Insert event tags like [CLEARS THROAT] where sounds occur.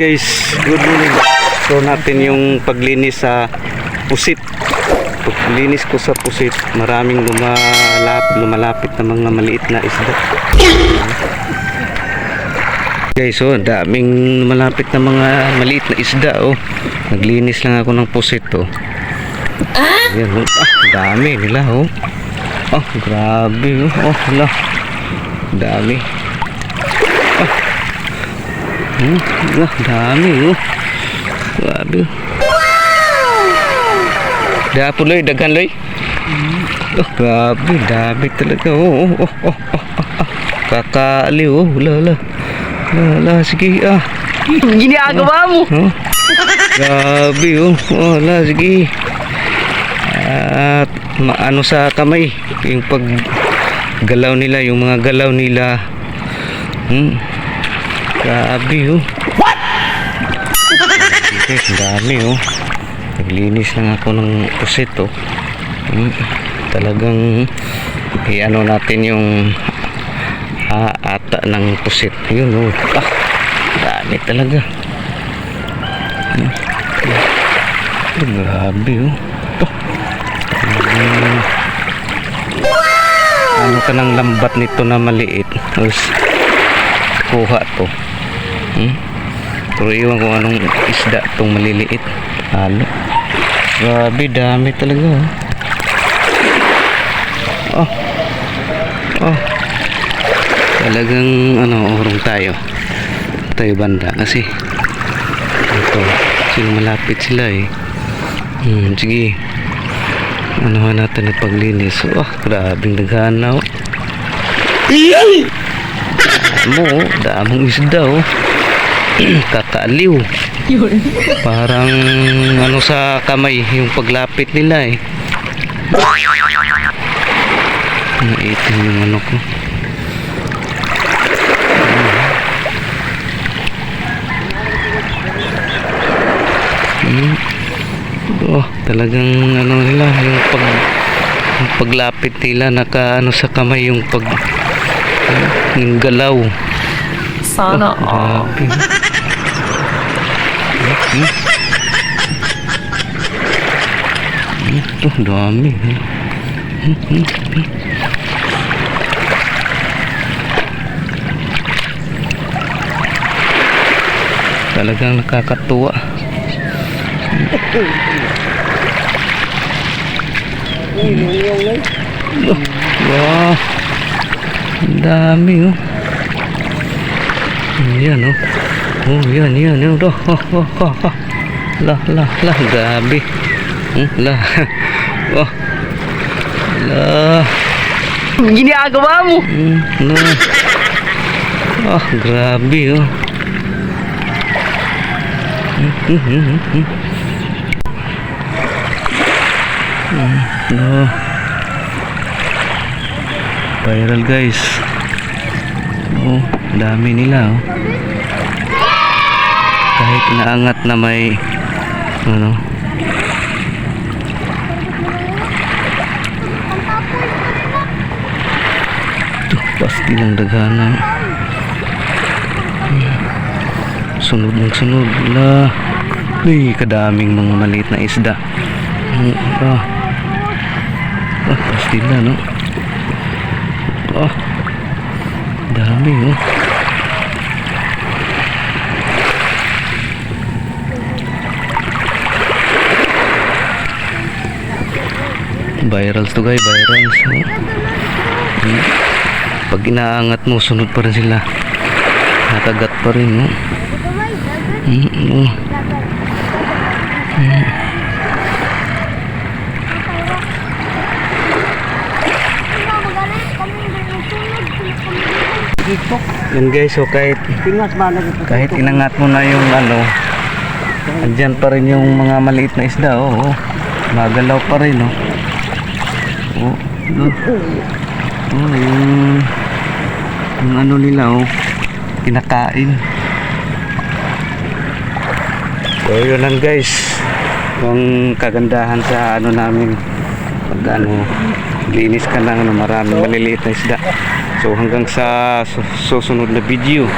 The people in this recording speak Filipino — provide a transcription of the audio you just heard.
guys, good morning. So natin yung paglinis sa pusit. Paglinis ko sa pusit, maraming lumalap, lumalapit na mga maliit na isda. Guys, oh, daming lumalapit na mga maliit na isda, oh. Naglinis lang ako ng pusit, oh. Ayan, oh. Ah, dami nila, oh. Oh, grabe, oh. Oh, hala. Dami. Hmm, ah, dami, oh. Grabe. Dapo loy, daghan loy. Oh, grabe, dami talaga. Oh, oh, oh, oh, oh, oh. Oh. Wala, wala. Wala, wala. Sige, ah. Ginagawa mo. Oh. Grabe, oh. Oh, wala, sige. At maano sa kamay, yung pag galaw nila, yung mga galaw nila. Hmm. Grabe, oh. What? Ang dami, oh. Naglinis lang ako ng pusit, oh. Hmm. Talagang i-ano natin yung ah, ata ng pusit. Yun, oh. Ah, dami talaga. Hmm. Grabe, oh. Mm. Ano ka ng lambat nito na maliit? Tapos, kuha to. Hmm? Pero iwan ko anong isda tong maliliit. Halo. Grabe, dami talaga. Oh. Oh. oh. Talagang ano, urong tayo. Tayo banda kasi ito, sino malapit sila eh. Hmm, sige. Ano natin ang paglinis. Oh, grabing naghanaw. Mo, oh, damong isda oh. [CLEARS THROAT] Kakaaliw. Yun. Parang ano sa kamay yung paglapit nila eh. Naitim yung ano ko. Hmm. Oh, talagang ano nila yung pag yung paglapit nila naka ano sa kamay yung pag yung galaw. Sana all. Hmm? Ito, dami. Hmm, hmm, hmm. Talagang nakakatuwa. Ang dami oh. Yan oh. Oh, yan, yan, yan. Oh, oh, oh, oh, oh. Lah, lah, lah. Grabe. Hmm, lah. [LAUGHS] Oh. Lah. Ginagawa mo. Hmm, no. Oh, grabe oh. Hmm, hmm, hmm, hmm, hmm. Hmm, no. Viral guys. Oh, dami nila oh. Kahit naangat na may ano Ito, pasti lang daghana. Sunod ng sunod. La. Uy, kadaming mga maliit na isda. Hmm, Ah. Ah, pasti na, no? Ah. Dami, oh. Viral to guys, viral. So, hmm. Pag inaangat mo, sunod pa rin sila. Nakagat pa rin, no? Oh. Hmm. Yan guys, so kahit kahit inangat mo na yung ano, andyan pa rin yung mga maliit na isda, oo. Oh, Magalaw pa rin, oh. Oh, oh. Oh, yung, yung ano nila, oh. Kinakain. So, yun lang guys. Yung kagandahan sa ano namin. Pag ano, linis ka ng ano, maraming maliliit na isda. So hanggang sa su- susunod na video.